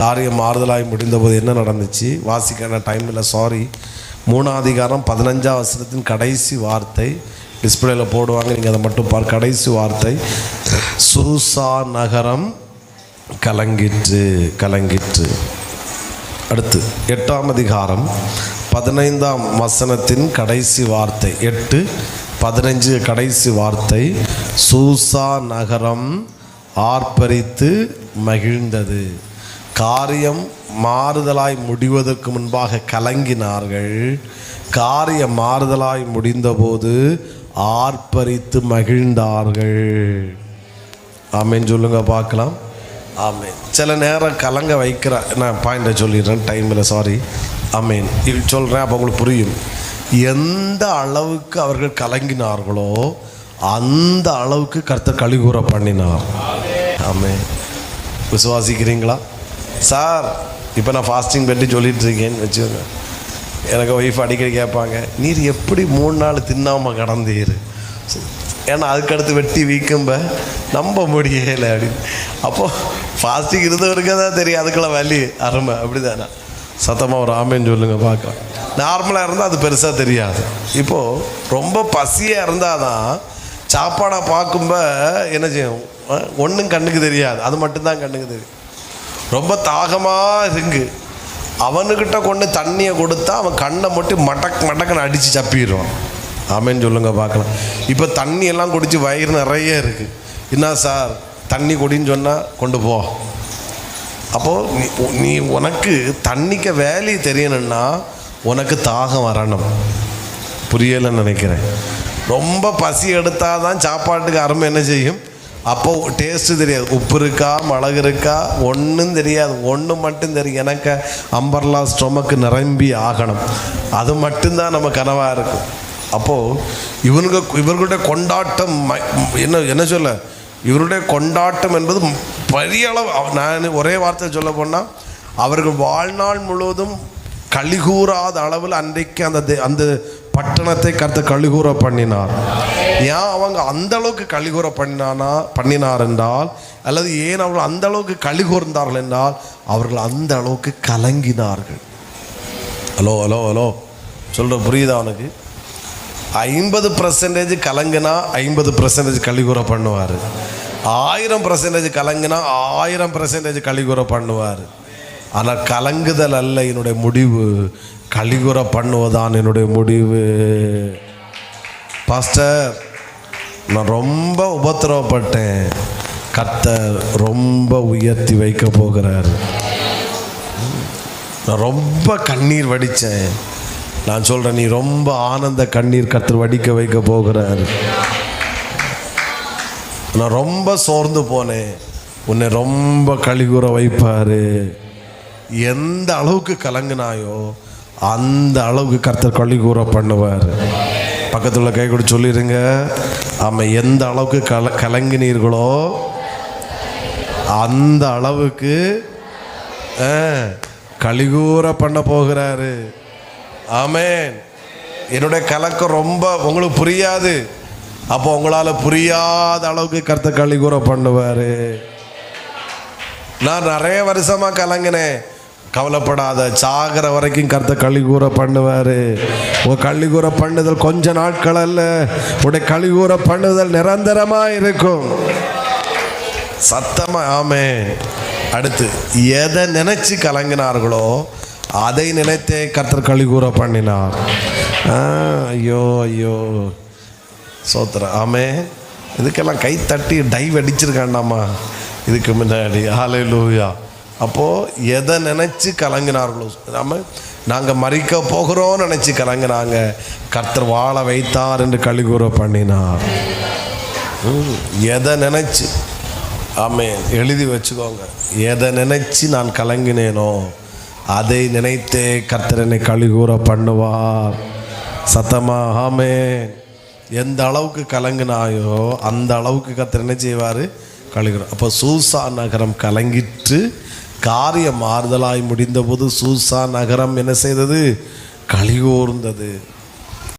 காரியம் மாறுதலாய் முடிந்தபோது என்ன நடந்துச்சு? வாசிக்கான டைம் இல்லை சாரி மூணாம் அதிகாரம் பதினஞ்சாம் வசனத்தின் கடைசி வார்த்தை. டிஸ்பிளேல போடுவாங்க நீங்கள் அதை மட்டும் பார். கடைசி வார்த்தை. சூசா நகரம் கலங்கிற்று கலங்கிற்று. அடுத்து எட்டாம் அதிகாரம் பதினைந்தாம் வசனத்தின் கடைசி வார்த்தை. எட்டு பதினஞ்சு கடைசி வார்த்தை. சூசா நகரம் ஆர்ப்பரித்து மகிழ்ந்தது. காரியம் மாறுதலாய் முடிவதற்கு முன்பாக கலங்கினார்கள். காரியம் மாறுதலாய் முடிந்தபோது ஆர்ப்பரித்து மகிழ்ந்தார்கள். ஆமேன். சொல்லுங்க பார்க்கலாம். ஆமேன். சில நேரம் கலங்க வைக்கிற நான் பாயிண்டை சொல்லிடுறேன் டைமில் சாரி ஆமேன். இது சொல்கிறேன் அப்போ உங்களுக்கு புரியும். எந்த அளவுக்கு அவர்கள் கலங்கினார்களோ அந்த அளவுக்கு கர்த்தர் கழிவுற பண்ணினார். ஆமே விசுவாசிக்கிறீங்களா? சார் இப்போ நான் ஃபாஸ்டிங் பற்றி சொல்லிட்டு இருக்கேன்னு வச்சுக்கோங்க. எனக்கு ஒய்ஃப் அடிக்கடி கேட்பாங்க நீர் எப்படி மூணு நாள் தின்னாமல் கடந்தீர்? ஏன்னா அதுக்கடுத்து வெட்டி வீக்கும்ப நம்ப முடியலை அப்படின்னு. அப்போது ஃபாஸ்டிங் இருந்தவருக்கு தான் தெரியும் அதுக்கெல்லாம் வலி அருமை அப்படி தானே சத்தமாக ஒரு ஆமைன்னு சொல்லுங்க பார்க்கலாம். நார்மலாக இருந்தால் அது பெருசாக தெரியாது. இப்போது ரொம்ப பசியாக இருந்தால் தான் சாப்பாடாக பார்க்கும்ப என்ன செய்யும்? ஒன்றும் கண்ணுக்கு தெரியாது. அது மட்டும்தான் கண்ணுக்கு தெரியும். ரொம்ப தாகமாக இருங்கு அவனுக்கிட்ட கொண்டு தண்ணியை கொடுத்தா அவன் கண்ணை மட்டும் மடக் மடக்குன்னு அடித்து சப்பிடுவான். ஆமேன்னு சொல்லுங்கள் பார்க்கலாம். இப்போ தண்ணி எல்லாம் குடித்து வயிறு நிறைய இருக்குது என்ன சார் தண்ணி குடின்னு சொன்னால் கொண்டு போ. அப்போது நீ உனக்கு தண்ணிக்க வேலையை தெரியணும்னா உனக்கு தாகம் வரணும். புரியலைன்னு நினைக்கிறேன். ரொம்ப பசி எடுத்தால் தான் சாப்பாட்டுக்கு அருமை என்ன செய்யும்? அப்போ டேஸ்ட்டு தெரியாது. உப்பு இருக்கா மிளகு இருக்கா ஒன்றும் தெரியாது. ஒன்று மட்டும் தெரியும். எனக்கு அம்பர்லா ஸ்டொமக்கு நிரம்பி ஆகணும். அது மட்டும்தான் நம்ம கனவாக இருக்கும். அப்போது இவனுங்க இவர்களுடைய கொண்டாட்டம் ம- என்ன என்ன சொல்ல? இவருடைய கொண்டாட்டம் என்பது பெரிய அளவு. நான் ஒரே வார்த்தை சொல்ல போனால் அவர்கள் வாழ்நாள் முழுவதும் கழிகூறாத அளவில் அன்றைக்கு அந்த அந்த பட்டணத்தை கருத்து கழிகூற பண்ணினார். ஏன் அவங்க அந்த அளவுக்கு கலிகூற பண்ணினானா பண்ணினார் என்றால் அல்லது ஏன் அவர்கள் அந்த அளவுக்கு கழிகூர்ந்தார்கள் என்றால் அவர்கள் அந்த அளவுக்கு கலங்கினார்கள். Hello hello hello. சொல்கிற புரியுதா அவனுக்கு ஐம்பது பர்சன்டேஜ் கலங்குனா ஐம்பது பர்சன்டேஜ் கலிகூற பண்ணுவார். ஆயிரம் பர்சன்டேஜ் கலங்குனா ஆயிரம் பர்சன்டேஜ் கலிகூற பண்ணுவார். ஆனால் கலங்குதல் அல்ல என்னுடைய முடிவு. கலிகுற பண்ணுவதான் என்னுடைய முடிவு. பாஸ்டர் நான் ரொம்ப உபத்திரவப்பட்டேன். கத்தர் ரொம்ப உயர்த்தி வைக்க போகிறார். நான் ரொம்ப கண்ணீர் வடித்தேன். நான் சொல்கிறேன் நீ ரொம்ப ஆனந்த கண்ணீர் கத்தர் வடிக்க வைக்க போகிறார். நான் ரொம்ப சோர்ந்து போனேன். உன்னை ரொம்ப கழிகுற வைப்பார். எந்த அளவுக்கு கலங்கினாயோ அந்த அளவுக்கு கர்த்தர் கழிகூற பண்ணுவார். பக்கத்தில் கை கூட சொல்லிடுங்க ஆமாம் எந்த அளவுக்கு கல கலங்கினீர்களோ அந்த அளவுக்கு ஆ, கலிகூற பண்ண போகிறாரு. ஆமேன். என்னுடைய கலக்கம் ரொம்ப உங்களுக்கு புரியாது. அப்போ உங்களால் புரியாத அளவுக்கு கருத்தை கலிகூற பண்ணுவார். நான் நிறைய வருஷமாக கலங்கினேன். கவலைப்படாத சாகிற வரைக்கும் கருத்த கழிகூற பண்ணுவார். உன் கழிகூற பண்ணுதல் கொஞ்ச நாட்கள் அல்ல. உடைய கழிகூற பண்ணுதல் நிரந்தரமாக இருக்கும். சத்தமாக ஆமே அடுத்து எதை நினைச்சு கலங்கினார்களோ அதை நினைத்தே கர்த்தர் கழிகூற பண்ணினார். ஆ, ஐயோ ஐயோ. சோத்திர ஆமே இதுக்கெல்லாம் கை தட்டி டைவ் அடிச்சிருக்காண்டாமா? இதுக்கு முன்னாடி. ஹாலே லூயா அப்போது எதை நினச்சி கலங்கினார்களோ நம்ம நாங்கள் மறிக்க போகிறோம்னு நினச்சி கலங்கினாங்க. கர்த்தர் வாழ வைத்தார் என்று கழிகூற பண்ணினார். ம், எதை நினச்சி? ஆமே எழுதி வச்சுக்கோங்க. எதை நினச்சி நான் கலங்கினேனோ அதை நினைத்தே கர்த்தர் என்னை கழிகூற பண்ணுவார். சத்தமா ஆமே எந்த அளவுக்கு கலங்கினாயோ அந்த அளவுக்கு கர்த்தர் என்ன செய்வார்? கழுகிறோம் அப்போ சூசா நகரம் கலங்கிட்டு காரியம் ஆறுதலாய் முடிந்தபோது சூசா நகரம் என்ன செய்தது? கலிகூர்ந்தது